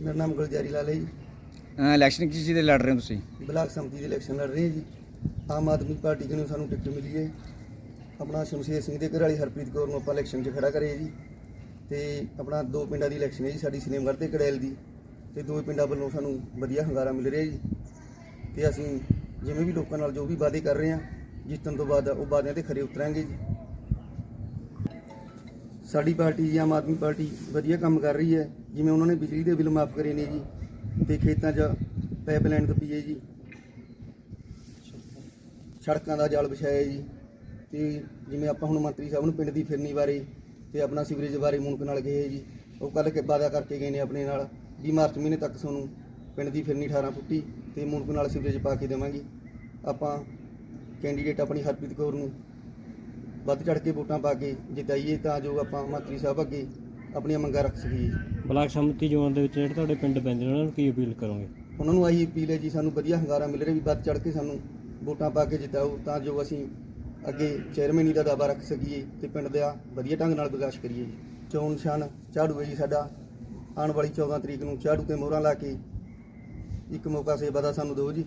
ਮੇਰਾ ਨਾਮ ਗੁਲਜਾਰੀ ਲਾਲ ਹੈ ਜੀ। ਇਲੈਕਸ਼ਨ ਕਿਸ ਚੀਜ਼ ਦੇ ਲੜ ਰਹੇ ਹੋ ਤੁਸੀਂ? ਬਲਾਕ ਸੰਮਤੀ ਦੀ ਇਲੈਕਸ਼ਨ ਲੜ ਰਹੇ ਹਾਂ ਜੀ। ਆਮ ਆਦਮੀ ਪਾਰਟੀ ਨੂੰ ਸਾਨੂੰ ਟਿਕਟ ਮਿਲੀ ਹੈ। ਆਪਣਾ ਸ਼ਮਸ਼ੇਰ ਸਿੰਘ ਦੇ ਘਰ ਵਾਲੀ ਹਰਪ੍ਰੀਤ ਕੌਰ ਨੂੰ ਆਪਾਂ ਇਲੈਕਸ਼ਨ 'ਚ ਖੜਾ ਕਰੇ ਜੀ। ਤੇ ਆਪਣਾ ਦੋ ਪਿੰਡਾਂ ਦੀ ਇਲੈਕਸ਼ਨ ਹੈ ਜੀ ਸਾਡੀ ਸਨੇਮਗੜ੍ਹ ਤੇ ਕੜੈਲ ਦੀ। ਤੇ ਦੋ ਪਿੰਡਾਂ ਵੱਲੋਂ ਸਾਨੂੰ ਵਧੀਆ ਹੰਗਾਰਾ ਮਿਲ ਰਿਹਾ ਜੀ। ਤੇ ਅਸੀਂ ਜਿਵੇਂ ਵੀ ਲੋਕਾਂ ਨਾਲ ਜੋ ਵੀ ਵਾਅਦੇ ਕਰ ਰਹੇ ਹਾਂ ਜਿੱਤਣ ਤੋਂ ਬਾਅਦ ਉਹ ਵਾਅਦਿਆਂ ਤੇ ਖਰੇ ਉਤਰਾਂਗੇ ਜੀ। ਸਾਡੀ ਪਾਰਟੀ ਜੀ ਆਮ ਆਦਮੀ ਪਾਰਟੀ ਵਧੀਆ ਕੰਮ ਕਰ ਰਹੀ ਹੈ। ਜਿਵੇਂ ਉਹਨਾਂ ਨੇ ਬਿਜਲੀ ਦੇ ਬਿੱਲ ਮਾਫ ਕਰੇ ਨੇ ਜੀ ਤੇ ਖੇਤਾਂ 'ਚ ਪਾਈਪਲਾਈਨ ਕੱਪੀ ਹੈ ਜੀ। ਸੜਕਾਂ ਦਾ ਜਾਲ ਵਿਛਾਇਆ ਜੀ ਤੇ ਜਿਵੇਂ ਆਪਾਂ ਹੁਣ ਮੰਤਰੀ ਸਾਹਿਬ ਨੂੰ ਪਿੰਡ ਦੀ ਫਿਰਨੀ ਬਾਰੇ ਤੇ ਆਪਣਾ ਸੀਵਰੇਜ ਬਾਰੇ ਮੁਣਕ ਨਾਲ ਗਏ ਜੀ, ਉਹ ਕੱਲ ਕੇ ਵਾਅਦਾ ਕਰਕੇ ਗਏ ਨੇ ਆਪਣੇ ਨਾਲ 20 ਮਾਰਚ ਮਹੀਨੇ ਤੱਕ ਤੁਹਾਨੂੰ ਪਿੰਡ ਦੀ ਫਿਰਨੀ 18 ਫੁੱਟੀ ਤੇ ਮੁਣਕ ਨਾਲ ਸੀਵਰੇਜ ਪਾ ਕੇ ਦੇਵਾਂਗੇ। ਆਪਾਂ ਕੈਂਡੀਡੇਟ ਆਪਣੀ ਹਰਪ੍ਰੀਤ ਕੌਰ ਨੂੰ ਵੱਧ ਚੜ ਕੇ ਵੋਟਾਂ ਪਾ ਕੇ ਜਿਤਾਈਏ ਤਾਂ ਜੋ ਆਪਾਂ ਮੰਤਰੀ ਸਾਹਿਬ ਅੱਗੇ ਆਪਣੀਆਂ ਮੰਗਾਂ ਰੱਖ ਸਕੀਏ ਬਲਾਕ ਸੰਮਤੀ ਜੋਨ ਦੇ ਵਿੱਚ ਜਿਹੜੇ ਤੁਹਾਡੇ ਪਿੰਡ ਪੈਂਦੇ ਨੇ ਉਹਨਾਂ ਨੂੰ ਕੀ ਅਪੀਲ ਕਰੋਗੇ? ਉਹਨਾਂ ਨੂੰ ਆਹੀ ਅਪੀਲ ਹੈ ਜੀ ਸਾਨੂੰ ਵਧੀਆ ਹੰਗਾਰਾ ਮਿਲ ਰਿਹਾ ਵੀ ਵੱਧ ਚੜ ਕੇ ਸਾਨੂੰ ਵੋਟਾਂ ਪਾ ਕੇ ਜਿਤਾਓ ਤਾਂ ਜੋ ਅਸੀਂ ਅੱਗੇ ਚੇਅਰਮੈਨੀ ਦਾ ਦਾਅਵਾ ਰੱਖ ਸਕੀਏ ਤੇ ਪਿੰਡ ਦਾ ਵਧੀਆ ਢੰਗ ਨਾਲ ਵਿਕਾਸ ਕਰੀਏ ਜੀ। ਚੋਣ ਨਿਸ਼ਾਨ ਝਾੜੂ ਹੈ ਜੀ ਸਾਡਾ। ਆਉਣ ਵਾਲੀ 14 ਤਰੀਕ ਨੂੰ ਝਾੜੂ ਤੇ ਮੋਹਰਾਂ ਲਾ ਕੇ ਇੱਕ ਮੌਕਾ ਸੇਵਾ ਦਾ ਸਾਨੂੰ ਦਿਓ ਜੀ।